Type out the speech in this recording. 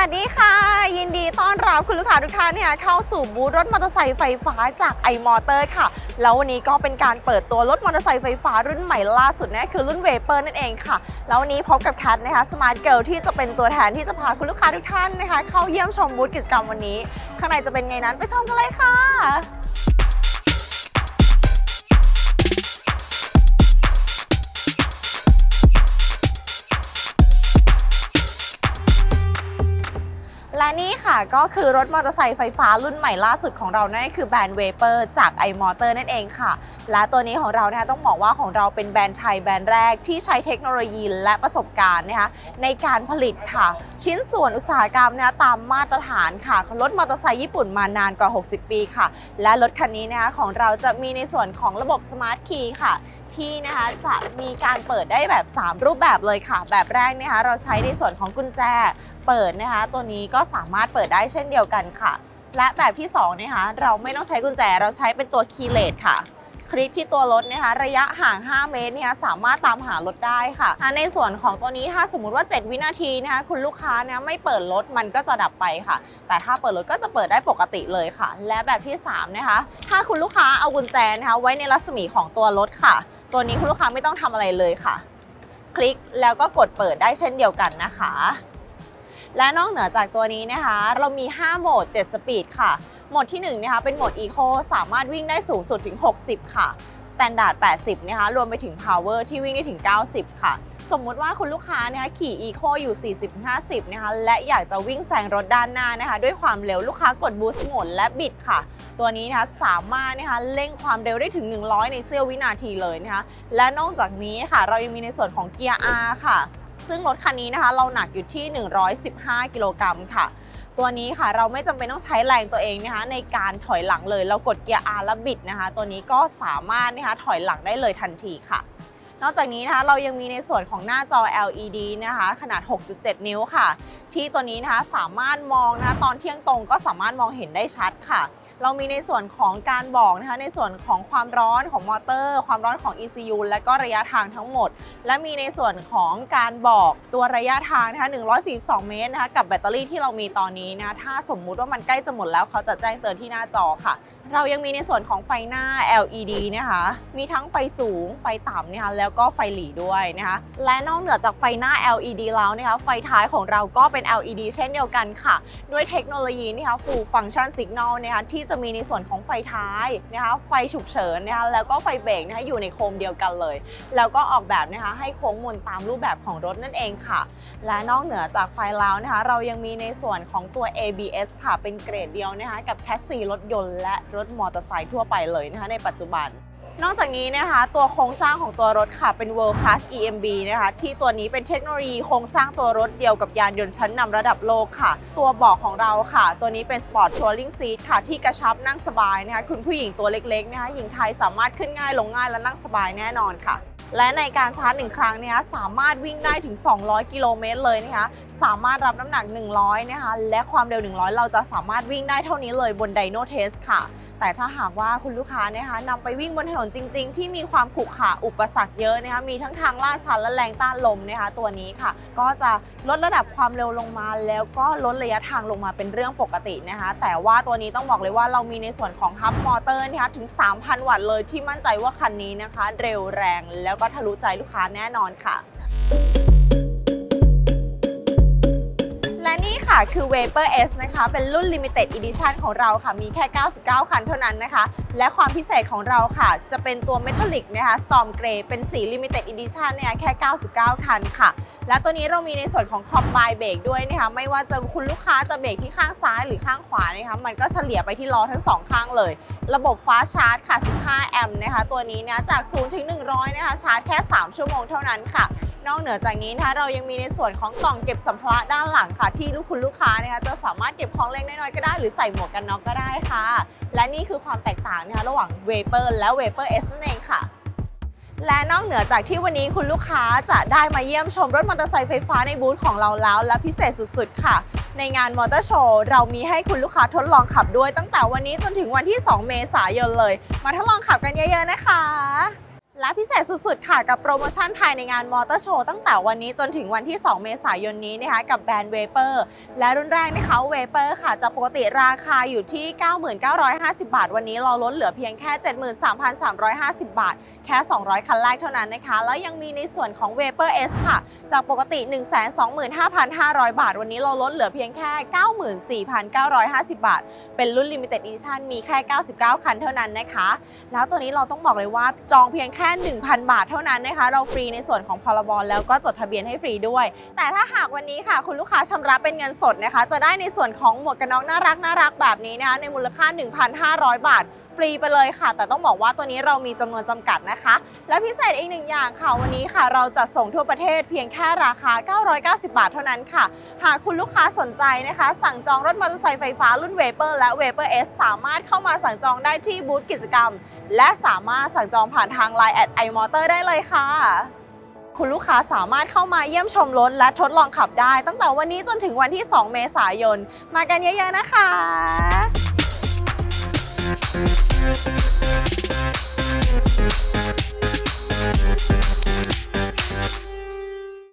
สวัสดีคุณลูกค้าทุกท่านเนี่ยเข้าสู่บูธรถมอเตอร์ไซค์ไฟฟ้าจากไอมอเตอร์ค่ะ แล้ววันนี้ก็เป็นการเปิดตัวรถมอเตอร์ไซค์ไฟฟ้ารุ่นใหม่ล่าสุดนะคือรุ่นเวเปอร์นั่นเองค่ะ แล้ววันนี้พบกับแคทนะคะสมาร์ทเกิลที่จะเป็นตัวแทนที่จะพาคุณลูกค้าทุกท่านนะคะ เข้าเยี่ยมชมบูธกิจกรรมวันนี้ ข้างในจะเป็นไงนั้นไปชมกันเลยค่ะ ค่ะ ก็คือรถมอเตอร์ไซค์ไฟฟ้ารุ่นใหม่ล่าสุดของเรานั่นคือแบรนด์เวเปอร์จาก i m o t o r นั่นเองค่ะ และตัวนี้ของเรานะคะต้องบอกว่าของเราเป็นแบรนด์ไทยแบรนด์แรกที่ใช้เทคโนโลยีและประสบการณ์นะคะในการผลิตค่ะ ชิ้นส่วนอุตสาหกรรมนะคะตามมาตรฐานค่ะรถมอเตอร์ไซค์ญี่ปุ่นมานานกว่า 60 ปีค่ะ และรถคันนี้นะคะของเราจะมีในส่วนของระบบสมาร์ทคีย์ค่ะที่นะคะจะมีการเปิดได้แบบ 3 รูปแบบเลยค่ะ แบบแรกนะคะเราใช้ในส่วนของกุญแจ เปิดนะคะ ตัวนี้ก็สามารถเปิดได้เช่นเดียวกันค่ะ และแบบที่2นะคะเราไม่ต้องใช้กุญแจเราใช้เป็นตัวคีย์เลสค่ะคลิกที่ตัวรถนะคะระยะห่าง 5 เมตรเนะคะสามารถตามหารถได้ค่ะ ในส่วนของตัวนี้ถ้าสมมติว่า 7 วินาทีนะคะคุณลูกค้านะไม่เปิดรถมันก็จะดับไปค่ะ แต่ถ้าเปิดรถก็จะเปิดได้ปกติเลยค่ะ และแบบที่ 3 นะคะ ถ้าคุณลูกค้าเอากุญแจนะคะไว้ในรัศมีของตัวรถค่ะ ตัวนี้คุณลูกค้าไม่ต้องทำอะไรเลยค่ะ คลิกแล้วก็กดเปิดได้เช่นเดียวกันนะคะ และนอกเหนือจากตัวนี้นะคะ เรามี 5 โหมด 7 สปีดค่ะ โหมดที่ 1 นะคะ เป็นโหมด Eco สามารถวิ่งได้สูงสุดถึง 60 ค่ะ Standard 80 นะคะ รวมไปถึง Power ที่วิ่งได้ถึง 90 ค่ะ สมมุติว่าคุณลูกค้านะคะขี่ Eco อยู่ 40-50 นะคะ และอยากจะวิ่งแซงรถด้านหน้านะคะ ด้วยความเร็วลูกค้ากด Boost โหมดและบิดค่ะ ตัวนี้นะคะสามารถนะคะเร่งความเร็วได้ถึง 100 ในเสี้ยววินาทีเลยนะคะ และนอกจากนี้ค่ะ เรายังมีในส่วนของเกียร์ R ค่ะ ซึ่งรถคันนี้นะคะ เราหนักอยู่ที่ 115 กิโลกรัมค่ะ ตัวนี้ค่ะเราไม่จำเป็นต้องใช้แรงตัวเองนะคะในการถอยหลังเลย เรากดเกียร์ R แล้วบิดนะคะ ตัวนี้ก็สามารถนะคะถอยหลังได้เลยทันทีค่ะนอกจากนี้นะคะเรายังมีในส่วนของหน้าจอ LED นะคะ ขนาด 6.7 นิ้วค่ะ ที่ตัวนี้นะคะสามารถมองนะคะตอนเที่ยงตรงก็สามารถมองเห็นได้ชัดค่ะ เรามีในส่วนของการบอกนะคะในส่วนของความร้อนของมอเตอร์ ความร้อนของ ECU และก็ระยะทางทั้งหมด และมีในส่วนของการบอกตัวระยะทางนะคะ142 เมตรนะคะกับแบตเตอรี่ที่เรามีตอนนี้นะถ้าสมมุติว่ามันใกล้จะหมดแล้วเขาจะแจ้งเตือนที่หน้าจอค่ะ เรายังมีในส่วนของไฟหน้า LED นะคะ มีทั้งไฟสูง ไฟต่ำนะคะ แล้วก็ไฟหลีด้วยนะคะ และนอกเหนือจากไฟหน้า LED แล้วนะคะ ไฟท้ายของเราก็เป็น LED เช่นเดียวกันค่ะ ด้วยเทคโนโลยีนะคะ Full Function Signal นะคะที่จะมีในส่วนของไฟท้ายนะคะ ไฟฉุกเฉินนะคะ แล้วก็ไฟเบรกนะคะ อยู่ในโคมเดียวกันเลย แล้วก็ออกแบบนะคะ ให้โค้งมนตามรูปแบบของรถนั่นเองค่ะ และนอกเหนือจากไฟแล้วนะคะ เรายังมีในส่วนของตัว ABS ค่ะ เป็นเกรดเดียวนะคะ กับแคสซีรถยนต์และรถมอเตอร์ไซค์ทั่วไปเลยนะคะในปัจจุบัน นอกจากนี้นะคะตัวโครงสร้างของตัวรถค่ะเป็น World Class EMB นะคะที่ตัวนี้เป็นเทคโนโลยีโครงสร้างตัวรถเดียวกับยานยนต์ชั้นนำระดับโลกค่ะ ตัวเบาะของเราค่ะ ตัวนี้เป็น Sport Touring Seat ค่ะที่กระชับนั่งสบายนะคะคุณผู้หญิงตัวเล็กๆนะคะหญิงไทยสามารถขึ้นง่ายลงง่ายและนั่งสบายแน่นอนค่ะ และในการชาร์จหนึ่งครั้งเนี่ยสามารถวิ่งได้ถึง 200 กิโลเมตรเลยนะคะ สามารถรับน้ำหนัก 100 นะคะ และความเร็ว 100 เราจะสามารถวิ่งได้เท่านี้เลยบน Dyno Test ค่ะ แต่ถ้าหากว่าคุณลูกค้านะคะนำไปวิ่งบนถนนจริง ๆ ที่มีความขรุขระอุปสรรคเยอะนะคะ มีทั้งทางลาดชันและแรงต้านลมนะคะ ตัวนี้ค่ะ ก็จะลดระดับความเร็วลงมา แล้วก็ลดระยะทางลงมาเป็นเรื่องปกตินะคะ แต่ว่าตัวนี้ต้องบอกเลยว่าเรามีในส่วนของฮับมอเตอร์นะคะถึง 3,000 วัตต์เลยที่มั่นใจว่าคันนี้นะคะ เร็วแรงแล้วก็ทะลุใจลูกค้าแน่นอนค่ะ และนี่ค่ะคือ Vapor S นะคะ เป็นรุ่น Limited Edition ของเราค่ะ มีแค่ 99 คันเท่านั้นนะคะ และความพิเศษของเราค่ะ จะเป็นตัว Metallic นะคะ Storm Grey เป็นสี Limited Edition เนี่ยแค่ 99 คันค่ะ และตัวนี้เรามีในส่วนของ Combine Brake ด้วยนะคะ ไม่ว่าจะคุณลูกค้าจะเบรกที่ข้างซ้ายหรือข้างขวานะคะ มันก็เฉลี่ยไปที่ล้อทั้งสองข้างเลย ระบบฟ้าชาร์จค่ะ 15 แอมป์นะคะ ตัวนี้นะจาก 0 ถึง 100 นะคะ ชาร์จแค่ 3 ชั่วโมงเท่านั้นค่ะ นอกเหนือจากนี้นะคะเรายังมีในส่วนของกล่องเก็บสัมภาระด้านหลังค่ะที่ลูกคุณลูกค้านะคะจะสามารถเก็บของเล็กน้อยๆก็ได้หรือใส่หมวกกันน็อกก็ได้ค่ะ และนี่คือความแตกต่างนะคะระหว่าง Vapor และ Vapor S นั่นเองค่ะและนอกเหนือจากที่วันนี้คุณลูกค้าจะได้มาเยี่ยมชมรถมอเตอร์ไซค์ไฟฟ้าในบูธของเราแล้ว และพิเศษสุดๆ ค่ะ ในงานมอเตอร์โชว์เรามีให้คุณลูกค้าทดลองขับด้วยตั้งแต่วันนี้จนถึงวันที่ 2 เมษายนเลย มาทดลองขับกันเยอะๆนะคะ และพิเศษสุดๆ ค่ะกับโปรโมชั่นภายในงานมอเตอร์โชว์ตั้งแต่วันนี้จนถึงวันที่ 2 เมษายนนี้นะคะกับแบรนด์เวเปอร์และรุ่นแรกนะคะเวเปอร์ค่ะจะปกติราคาอยู่ที่ 9950 บาท วันนี้เราลดเหลือเพียงแค่ 73,350 บาท แค่ 200 คันแรกเท่านั้นนะคะ แล้วยังมีในส่วนของ Vapor S ค่ะ จากปกติ 125,500 บาท วันนี้เราลดเหลือเพียงแค่ 94,950 บาท เป็นรุ่น Limited Edition มีแค่ 99 คันเท่านั้นนะคะ แล้วตัวนี้เราต้องบอกเลยว่าจองเพียงแค่ค่1,000 บาทเท่านั้นนะคะ เราฟรีในส่วนของพรบแล้วก็จดทะเบียนให้ฟรีด้วย แต่ถ้าหากวันนี้ค่ะ คุณลูกค้าชำระเป็นเงินสดนะคะ จะได้ในส่วนของหมวกกันน็อกน่ารักน่ารักแบบนี้นะคะในมูลค่า 1,500 บาท ฟรีไปเลยค่ะ แต่ต้องบอกว่าตัวนี้เรามีจำนวนจำกัดนะคะ และพิเศษอีกหนึ่งอย่างค่ะ วันนี้ค่ะ เราจะส่งทั่วประเทศเพียงแค่ราคา 990 บาทเท่านั้นค่ะ หากคุณลูกค้าสนใจนะคะ สั่งจองรถมอเตอร์ไซค์ไฟฟ้ารุ่น Vapor และ Vapor S สามารถเข้ามาสั่งจองได้ที่บูธกิจกรรม และสามารถสั่งจองผ่านทาง Line แอด iMotor ได้เลยค่ะคุณลูกค้าสามารถเข้ามาเยี่ยมชมรถและทดลองขับได้ ตั้งแต่วันนี้จนถึงวันที่ 2 เมษายน มากันเยอะๆนะคะ Thank you.